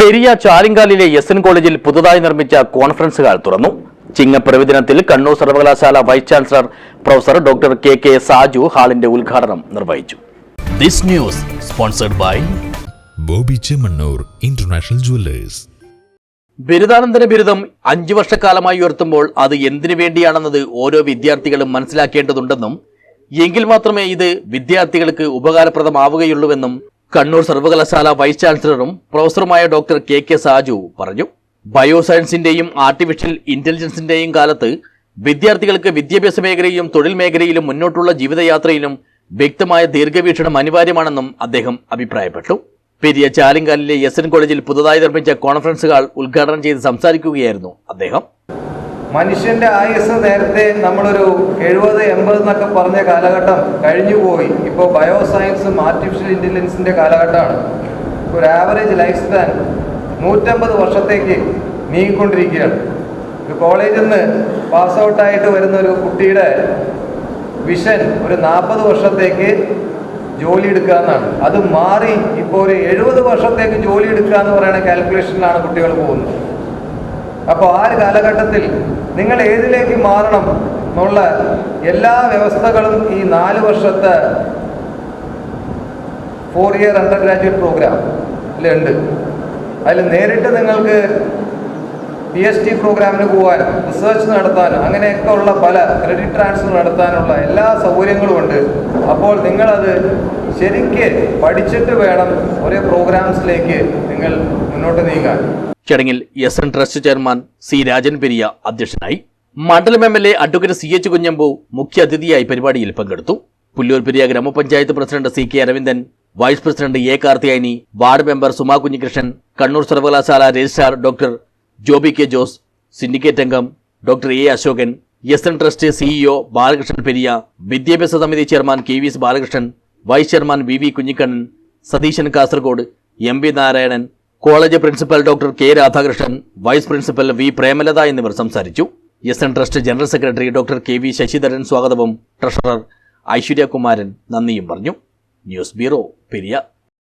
Periya ചാലിങ്കാലിലെ S N കോളേജിൽ പുതുതായി നിർമ്മിച്ച കോൺഫറൻസ് ഹാൾ തുറന്നു. ചിങ്ങപ്പിറവി ദിനത്തിൽ കണ്ണൂർ സർവകലാശാല vice chancellor professor doctor K K Saju ഹാളിന്റെ ഉദ്ഘാടനം നിർവഹിച്ചു. This news sponsored by Boby Chemmanur international jewellers. ബിരുദാനന്തര ബിരുദം അഞ്ചു വർഷക്കാലമായി ഉയർത്തുമ്പോൾ അത് എന്തിനു വേണ്ടിയാണെന്നത് ഓരോ വിദ്യാർത്ഥികളും മനസ്സിലാക്കേണ്ടതുണ്ടെന്നും എങ്കിൽ മാത്രമേ ഇത് വിദ്യാർത്ഥികൾക്ക് ഉപകാരപ്രദമാവുകയുള്ളൂവെന്നും കണ്ണൂർ സർവകലാശാല വൈസ് ചാൻസലറും പ്രൊഫസറുമായ ഡോക്ടർ കെ കെ സാജു പറഞ്ഞു. ബയോസയൻസിന്റെയും ആർട്ടിഫിഷ്യൽ ഇന്റലിജൻസിന്റെയും കാലത്ത് വിദ്യാർത്ഥികൾക്ക് വിദ്യാഭ്യാസ മേഖലയിലും തൊഴിൽ മേഖലയിലും മുന്നോട്ടുള്ള ജീവിതയാത്രയിലും വ്യക്തമായ ദീർഘവീക്ഷണം അനിവാര്യമാണെന്നും അദ്ദേഹം അഭിപ്രായപ്പെട്ടു. പെരിയ ചാലിങ്കാലിലെ എസ് എൻ കോളേജിൽ പുതുതായി നിർമ്മിച്ച കോൺഫറൻസുകൾ ഉദ്ഘാടനം ചെയ്ത് സംസാരിക്കുകയായിരുന്നു അദ്ദേഹം. മനുഷ്യന്റെ ആയുസ് നേരത്തെ നമ്മളൊരു എഴുപത് എൺപത് എന്നൊക്കെ പറഞ്ഞ കാലഘട്ടം കഴിഞ്ഞുപോയി ഇപ്പോൾ ബയോസയൻസും ആർട്ടിഫിഷ്യൽ ഇന്റലിജൻസിന്റെ കാലഘട്ടമാണ്. ഒരു ആവറേജ് ലൈഫ് സ്പാൻ നൂറ്റമ്പത് വർഷത്തേക്ക് നീങ്ങിക്കൊണ്ടിരിക്കുകയാണ്. ഒരു കോളേജിൽ നിന്ന് പാസ് ഔട്ടായിട്ട് വരുന്ന ഒരു കുട്ടിയുടെ വിഷൻ ഒരു നാൽപ്പത് വർഷത്തേക്ക് ജോലി എടുക്കുക എന്നാണ്. അത് മാറി ഇപ്പോൾ ഒരു എഴുപത് വർഷത്തേക്ക് ജോലി എടുക്കുക എന്ന് പറയുന്ന കാൽക്കുലേഷനിലാണ് കുട്ടികൾ പോകുന്നത്. അപ്പോൾ ആ ഒരു കാലഘട്ടത്തിൽ നിങ്ങൾ ഏതിലേക്ക് മാറണം എന്നുള്ള എല്ലാ വ്യവസ്ഥകളും ഈ നാല് വർഷത്തെ ഫോർ ഇയർ അണ്ടർ ഗ്രാജുവേറ്റ് പ്രോഗ്രാമിലുണ്ട് അതിൽ നേരിട്ട് നിങ്ങൾക്ക് പി എച്ച് ഡി പ്രോഗ്രാമിന് പോകാൻ റിസർച്ച് നടത്താനും അങ്ങനെയൊക്കെ ഉള്ള പല ക്രെഡിറ്റ് ട്രാൻസ്ഫർ നടത്താനുള്ള എല്ലാ സൗകര്യങ്ങളും ഉണ്ട്. അപ്പോൾ നിങ്ങളത് ശരിക്ക് പഠിച്ചിട്ട് വേണം ഒരേ പ്രോഗ്രാംസിലേക്ക് നിങ്ങൾ മുന്നോട്ട് നീങ്ങാൻ. ചടങ്ങിൽ S N trust chairman C Rajan Periya അധ്യക്ഷനായി മണ്ഡലം M L A advocate C H Kunhambu മുഖ്യാതിഥിയായി പരിപാടിയിൽ പങ്കെടുത്തു. പുല്ലൂർ പെരിയ ഗ്രാമപഞ്ചായത്ത് president C K Aravindan vice president A Karthiyani ward member Suma Kunhikrishnan Kannur സർവകലാശാല registrar doctor Joby K Jose syndicate അംഗം doctor A Ashokan S N trust CEO Balakrishnan Periya വിദ്യാഭ്യാസ സമിതി chairman K V S Balakrishnan vice chairman V V Kunhikannan Satheesan Kasaragod M V Narayanan college principal doctor K Radhakrishnan vice principal V Premalatha എന്നിവർ സംസാരിച്ചു. S N trust general secretary doctor K V Sasidharan സ്വാഗതവും treasurer Aishwaryakumaran നന്ദിയും പറഞ്ഞു. News bureau Periya